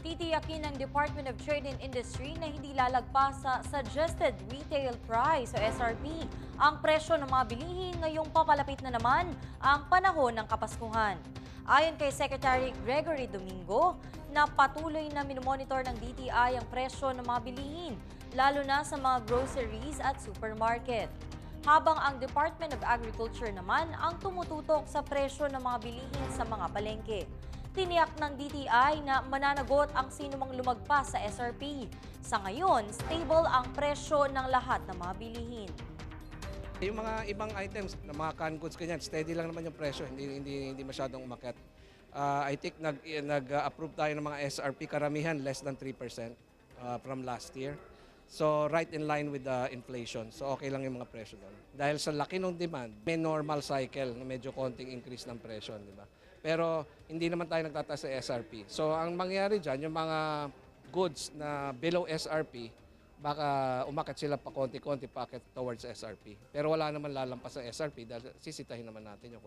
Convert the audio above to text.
Titiyakin ng Department of Trade and Industry na hindi lalagpas sa Suggested Retail Price o SRP ang presyo ng mga bilihin ngayong papalapit na naman ang panahon ng Kapaskuhan. Ayon kay Secretary Gregory Domingo, na patuloy na minomonitor ng DTI ang presyo ng mga bilihin, lalo na sa mga groceries at supermarket. Habang ang Department of Agriculture naman ang tumututok sa presyo ng mga bilihin sa mga palengke. Tiniyak ng DTI na mananagot ang sinumang lumagpas sa SRP. Sa ngayon, stable ang presyo ng lahat ng mga bilihin. Yung mga ibang items, mga canned goods ganyan, steady lang naman yung presyo, hindi hindi hindi masyadong umakyat. Ah, I think nag nag-approve tayo ng mga SRP karamihan less than 3% ah, from last year. So right in line with the inflation. So okay lang yung mga presyo doon. Dahil sa laki ng demand, may normal cycle na medyo konting increase ng presyo, di ba? Pero hindi naman tayo nagtataas sa SRP. So ang mangyari diyan, yung mga goods na below SRP, baka umakit sila pa konti-konti packet towards SRP. Pero wala naman lalampas sa SRP dahil sisitahin naman natin yung